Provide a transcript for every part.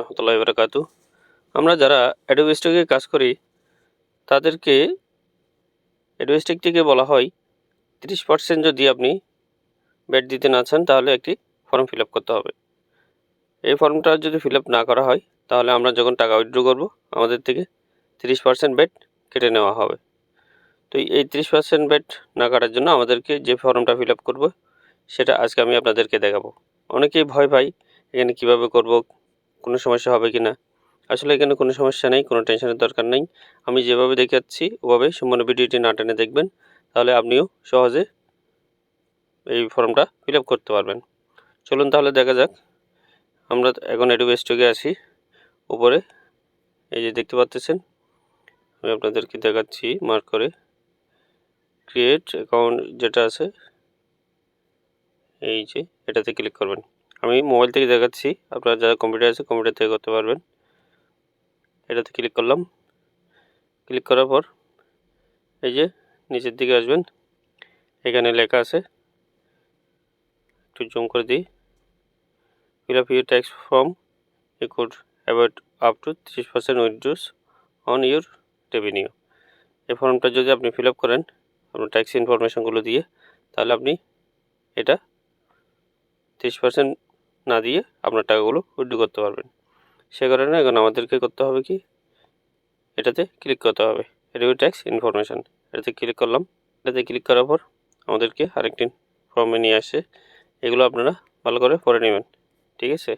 রহমতুল্লাহ বারাকাতু আমরা যারা অ্যাডোবিস্টিকে কাজ করি, তাদেরকে অ্যাডোবিস্টিক থেকে বলা হয় তিরিশ পার্সেন্ট যদি আপনি বেড দিতে না চান, তাহলে একটি ফর্ম ফিল করতে হবে। এই ফর্মটা যদি ফিল না করা হয়, তাহলে আমরা যখন টাকা উইথড্র করব, আমাদের থেকে তিরিশ পার্সেন্ট বেড কেটে নেওয়া হবে। তো এই তিরিশ পার্সেন্ট বেড না কাটার জন্য আমাদেরকে যে ফর্মটা ফিল আপ করব, সেটা আজকে আমি আপনাদেরকে দেখাবো। অনেকেই ভয় পাই এখানে কীভাবে করব কোনো সমস্যা হবে কি না? আসলে এখানে কোনো সমস্যা নেই, কোনো টেনশনের দরকার নেই। আমি যেভাবে দেখাচ্ছি, ওভাবে সম্পূর্ণ ভিডিওটি না টেনে দেখবেন। তাহলে আপনিও সহজে এই ফর্মটা ফিল করতে পারবেন। চলুন তাহলে দেখা যাক। আমরা এখন এডু স্টকে আসি উপরে, এই যে দেখতে পাচ্ছেন, আমি আপনাদেরকে দেখাচ্ছি মার্ক করে। ক্রিয়েট অ্যাকাউন্ট যেটা আছে, এই যে এটাতে ক্লিক করবেন। আমি মোবাইল থেকে দেখাচ্ছি। আপনার যারা কম্পিউটার আছে কম্পিউটার থেকে করতে পারবেন। এটাতে ক্লিক করলাম। ক্লিক করার পর এই যে নিচের দিকে আসবেন। এখানে লেখা আছে। একটু জুম করে দিই। Fill up your tax form you could avoid up to ত্রিশ percent withdraws on your revenue এই ফর্মটা যদি আপনি ফিল আপ করেন, আপনার ট্যাক্স ইনফরমেশনগুলো দিয়ে, তাহলে আপনি এটা তিরিশ পার্সেন্ট না দিয়ে আপনার টাকাগুলো উইথড্র করতে পারবেন। সে কারণে এখন আমাদেরকে করতে হবে কি? এটাতে ক্লিক করতে হবে। রেভিউ ট্যাক্স ইনফরমেশান এটাতে ক্লিক করলাম। এটাতে ক্লিক করার পর আমাদেরকে আরেকটি ফর্মে নিয়ে আসে। এগুলো আপনারা ভালো করে পড়ে নেবেন। ঠিক আছে?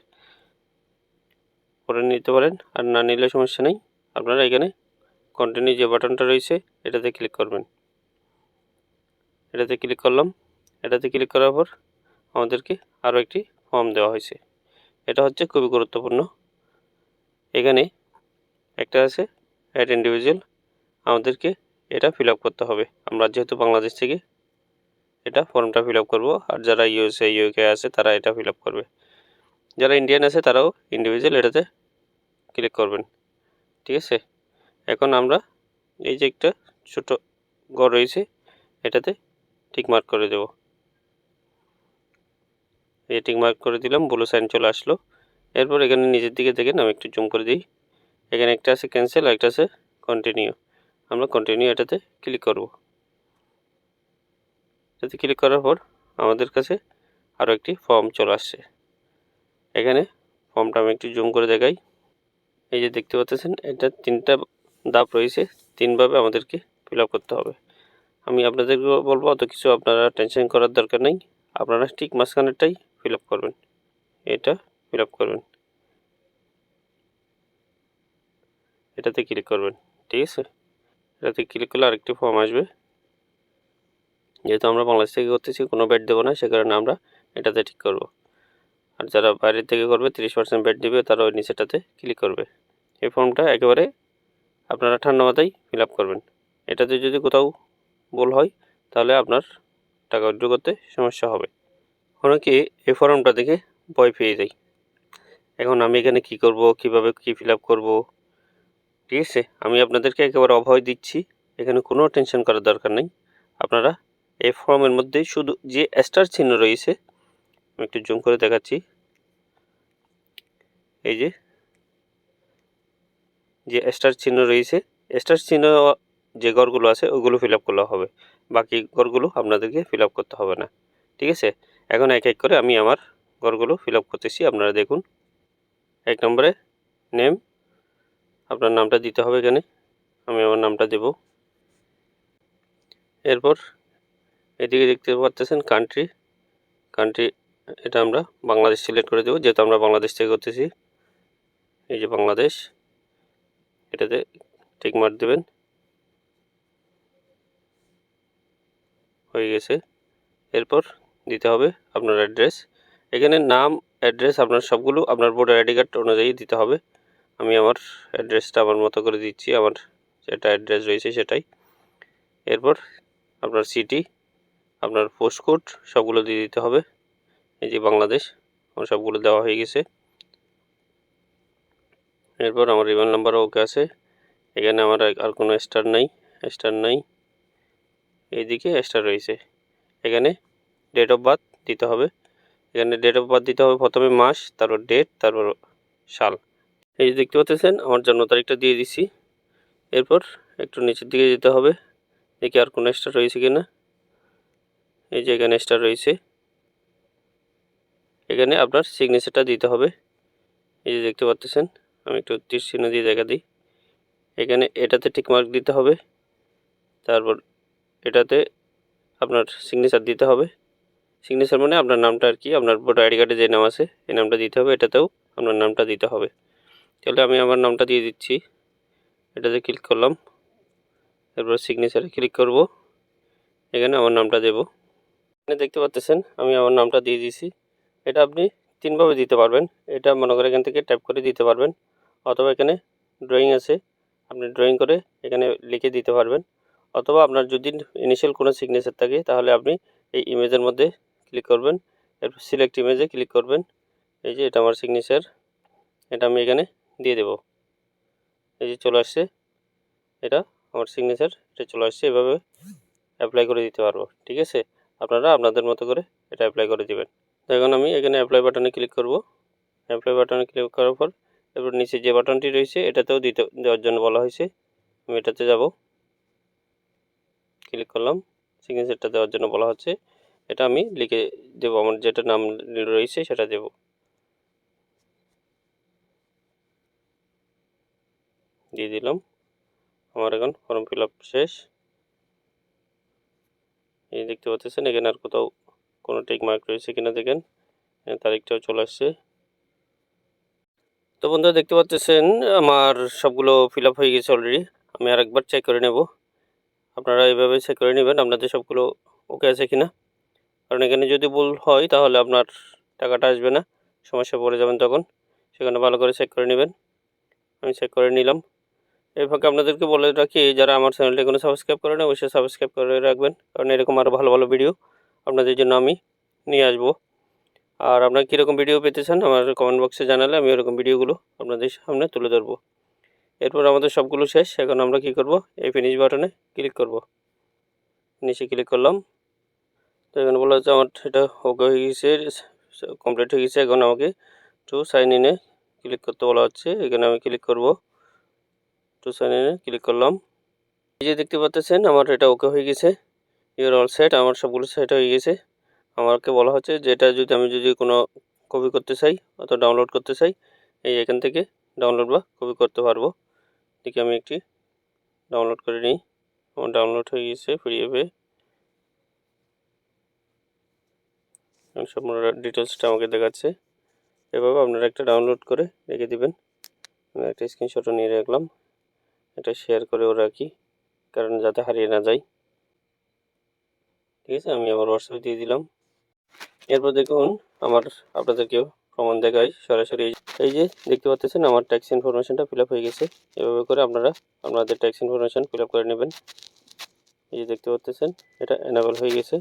পড়ে নিতে পারেন। আর না নিলে সমস্যা নেই। আপনারা এখানে কন্টিনিউ যে বাটনটা রয়েছে, এটাতে ক্লিক করবেন। এটাতে ক্লিক করলাম। এটাতে ক্লিক করার পর আমাদেরকে আরও একটি ফর্ম দেওয়া হয়েছে। এটা হচ্ছে খুবই গুরুত্বপূর্ণ। এখানে একটা আছে অ্যাড ইন্ডিভিজুয়াল আমাদেরকে এটা ফিল করতে হবে। আমরা যেহেতু বাংলাদেশ থেকে এটা ফর্মটা ফিল করব, আর যারা ইউএসএ ইউকে আছে, তারা এটা ফিল করবে। যারা ইন্ডিয়ান আছে, তারাও ইন্ডিভিজুয়াল এটাতে ক্লিক করবেন। ঠিক আছে? এখন আমরা এই যে একটা ছোট ঘর রয়েছে, এটাতে টিক মার্ক করে দেব। এই টিক মার্ক করে দিলাম ব্লু সাইন চলে আসলো। এরপর এখানে নিচের দিকে দেখেন, আমি একটু জুম করে দিই। এখানে একটা আছে ক্যান্সেল একটা আছে কন্টিনিউ আমরা কন্টিনিউ এটাতে ক্লিক করব। এটাতে ক্লিক করার পর আমাদের কাছে আরও একটি ফর্ম চলে আসছে। এখানে ফর্মটা আমি একটু জুম করে দেখাই। এই যে দেখতে পাচ্ছেন, এটা তিনটা দাপ রয়েছে, তিনভাবে আমাদেরকে ফিল করতে হবে। আমি আপনাদেরকে বলব, অত কিছু আপনারা টেনশন করার দরকার নেই। আপনারা ঠিক মাঝখানেরটাই ফিল আপ করবেন। এটা ফিল আপ করবেন। এটাতে ক্লিক করবেন। ঠিক আছে? এটাতে ক্লিক করলে আরেকটি ফর্ম আসবে। যেহেতু আমরা বাংলাদেশ থেকে করতেছি, কোনো বেড দেবো না, সে কারণে আমরা এটাতে ঠিক করব। আর যারা বাইরের থেকে করবে, তিরিশ পার্সেন্ট বেড দেবে, তারা ওই নিচেটাতে ক্লিক করবে। এই ফর্মটা একেবারে আপনারা ঠান্ডা মাথায় ফিল আপ করবেন। এটাতে যদি কোথাও ভুল হয়, তাহলে আপনার টাকা উইথড্র করতে সমস্যা হবে। অনেকে এই ফর্মটা দেখে ভয় পেয়ে যায় এখন আমি এখানে কি করব, কীভাবে কি ফিল আপ করব? ঠিক আছে, আমি আপনাদেরকে একেবারে অভয় দিচ্ছি। এখানে কোনো টেনশন করার দরকার নেই। আপনারা এই ফর্মের মধ্যে শুধু যে স্টার চিহ্ন রয়েছে, আমি একটু জুম করে দেখাচ্ছি। এই যে যে স্টার চিহ্ন রয়েছে স্টার চিহ্ন যে ঘরগুলো আছে, ওগুলো ফিল আপ করলে হবে। বাকি ঘরগুলো আপনাদেরকে ফিল আপ করতে হবে না। ঠিক আছে এখন এক এক করে আমি আমার ঘরগুলো ফিল আপ করতেছি, আপনারা দেখুন। এক নম্বরে নেম, আপনার নামটা দিতে হবে এখানে, আমি আমার নামটা দেব। এরপর এদিকে দেখতে পাচ্ছেন কান্ট্রি কান্ট্রি এটা আমরা বাংলাদেশ সিলেক্ট করে দেবো, যেহেতু আমরা বাংলাদেশ থেকে করতেছি। এই যে বাংলাদেশ, এটাতে ঠিক মার্ক দেবেন। হয়ে গেছে। এরপর দিতে হবে আপনার অ্যাড্রেস এখানে নাম অ্যাড্রেস আপনার সবগুলো আপনার ভোটার আইডি কার্ড অনুযায়ী দিতে হবে। আমি আমার অ্যাড্রেসটা আমার মতো করে দিচ্ছি, আমার যেটা অ্যাড্রেস রয়েছে সেটাই। এরপর আপনার সিটি আপনার পোস্ট কোড সবগুলো দিয়ে দিতে হবে। এই যে বাংলাদেশ, আমার সবগুলো দেওয়া হয়ে গেছে। এরপর আমার ইমেল নাম্বারও ওকে আছে। এখানে আমার আর কোনো স্টার নাই স্টার নাই। এইদিকে স্টার রয়েছে। এখানে ডেট অফ বার্থ দিতে হবে। এখানে ডেট অফ বার্থ দিতে হবে প্রথমে মাস, তারপর ডেট তারপর সাল। এই যে দেখতে পাচ্ছেন, আমার জন্ম তারিখটা দিয়ে দিছি। এরপর একটু নিচের দিকে যেতে হবে। দেখি আর কোনো স্টার রয়েছে কি না এই যে এখানে স্টার রয়েছে। এখানে আপনার সিগনেচারটা দিতে হবে। এই যে দেখতে পাচ্ছেন, আমি একটু তীর চিহ্ন দিয়ে দেখা দিই। এখানে এটাতে টিক মার্ক দিতে হবে। তারপর এটাতে আপনার সিগনেচার দিতে হবে। সিগনেচার মানে আপনার নামটা আর কি, আপনার ভোটার আইডি কার্ডে যে নাম আছে, এই নামটা দিতে হবে, এটাতেও আপনার নামটা দিতে হবে। তাহলে আমি আমার নামটা দিয়ে দিচ্ছি, এটাতে ক্লিক করলাম, এরপর সিগনেচারে ক্লিক করব, এখানে আমার নামটা দেব। এখানে দেখতে পাচ্ছেন, আমি আমার নামটা দিয়ে দিয়েছি, এটা আপনি তিনভাবে দিতে পারবেন, এটা মনে করে এখান থেকে ট্যাপ করে দিতে পারবেন, অথবা এখানে ড্রয়িং আছে, আপনি ড্রয়িং করে এখানে লিখে দিতে পারবেন, অথবা আপনার যদি ইনিশিয়াল কোনো সিগনেচার থাকে, তাহলে আপনি এই ইমেজের মধ্যে ক্লিক করবেন। এরপর সিলেক্ট ইমেজে ক্লিক করবেন। এই যে এটা আমার সিগনেচার এটা আমি এখানে দিয়ে দেব। এই যে চলে আসছে। এটা আমার সিগনেচার এটা চলে আসছে। এভাবে অ্যাপ্লাই করে দিতে পারব। ঠিক আছে? আপনারা আপনাদের মতো করে এটা অ্যাপ্লাই করে দিবেন। তো এখন আমি এখানে অ্যাপ্লাই বাটনে ক্লিক করব। অ্যাপ্লাই বাটনে ক্লিক করার পর, এরপর নিচে যে বাটনটি রয়েছে, এটাতেও দিতে, দেওয়ার জন্য বলা হয়েছে। আমি এটাতে যাব। ক্লিক করলাম। সিগনেচারটা দেওয়ার জন্য বলা হচ্ছে। এটা আমি লিখে দেবো, আমার যেটা নাম রয়েছে সেটা দেব। দিয়ে দিলাম। আমার এখন ফর্ম ফিল আপ শেষ। এই দেখতে পাচ্ছেন, এখানে আর কোথাও কোনো টিক মার্ক রয়েছে কিনা দেখেন। তারিখটাও চলে আসছে। তো বন্ধুরা, দেখতে পাচ্ছেন, আমার সবগুলো ফিল আপ হয়ে গেছে অলরেডি আমি আর একবার চেক করে নেব। আপনারা এইভাবে চেক করে নেবেন, আপনাদের সবগুলো ওকে আছে কিনা। কারণ এখানে যদি ভুল হয় তাহলে আপনার টাকাটা আসবে না। সমস্যা পড়ে যাবেন তখন। সেখানে ভালো করে চেক করে নেবেন। আমি চেক করে নিলাম। এই ফাঁকে আপনাদেরকে বলে রাখি, যারা আমার চ্যানেলটি কোনো সাবস্ক্রাইব করেন, অবশ্যই সাবস্ক্রাইব করে রাখবেন। কারণ এরকম আরও ভালো ভালো ভিডিও আপনাদের জন্য আমি নিয়ে আসব। আর আপনারা কীরকম ভিডিও পেতে চান, আমার কমেন্ট বক্সে জানালে আমি ওরকম ভিডিওগুলো আপনাদের সামনে তুলে ধরবো। এরপর আমাদের সবগুলো শেষ। এখন আমরা কি করব? এই ফিনিশ বাটনে ক্লিক করব। নিচে ক্লিক করলাম। তো এখানে বলা হচ্ছে আমার এটা ওকে হয়ে গেছে কমপ্লিট হয়ে গেছে এখন আমাকে টু সাইন ইনে ক্লিক করতে বলা হচ্ছে। এখানে আমি ক্লিক করব। টু সাইন ইনে ক্লিক করলাম। এই যে দেখতে পাচ্ছেন, আমার এটা ওকে হয়ে গেছে ইউর অল সেট আমার সবগুলো সেট হয়ে গেছে আমাকে বলা হচ্ছে যে এটা যদি আমি যদি কোনো কপি করতে চাই অথবা ডাউনলোড করতে চাই, এই এখান থেকে ডাউনলোড বা কপি করতে পারব। দেখি আমি একটি ডাউনলোড করে নিই। আমার ডাউনলোড হয়ে গেছে ফ্রি সম্পূর্ণ ডিটেলসটা আমাকে দেখাচ্ছে। এভাবে আপনারা একটা ডাউনলোড করে রেখে দিবেন। আমি একটা স্ক্রিনশটও নিয়ে রাখলাম। এটা শেয়ার করেও রাখি, কারণ যাতে হারিয়ে না যায় ঠিক আছে, আমি আমার হোয়াটসঅ্যাপে দিয়ে দিলাম। এরপর দেখুন, আমার আপনাদেরকে প্রমাণ দেখাই সরাসরি। এই যে, দেখতে পাচ্ছেন, আমার ট্যাক্স ইনফরমেশনটা ফিল হয়ে গেছে। এভাবে করে আপনারা আপনাদের ট্যাক্স ইনফরমেশন ফিল করে নেবেন। এই যে, দেখতে পাচ্ছেন, এটা এনাবেল হয়ে গেছে।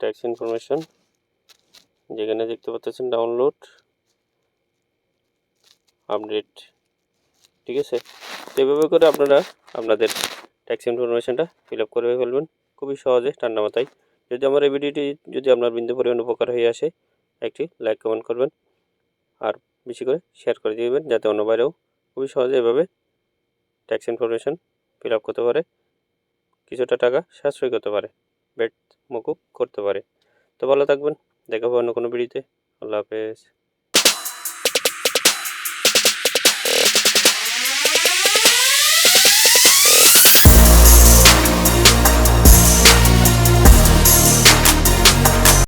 ট্যাক্স ইনফরমেশন যেখানে দেখতে পাচ্ছেন ডাউনলোড আপডেট ঠিক আছে? তো এভাবে করে আপনারা আপনাদের ট্যাক্স ইনফরমেশনটা ফিল আপ করে ফেলবেন। খুবই সহজে, ঠান্ডা মাথায়। যদি আমার এই ভিডিওটি যদি আপনার বিন্দু পরিমাণ উপকার হয়ে আসে, একটি লাইক কমেন্ট করবেন। আর বেশি করে শেয়ার করে দিবেন, যাতে অন্য বাইরেও খুবই সহজে এভাবে ট্যাক্স ইনফরমেশন ফিল আপ করতে পারে। কিছুটা টাকা সাশ্রয় করতে পারে। মুকুব করতে পারে। তো ভালো থাকবেন দেখাবো অন্য কোনো ভিডিওতে। আল্লাহ হাফেজ।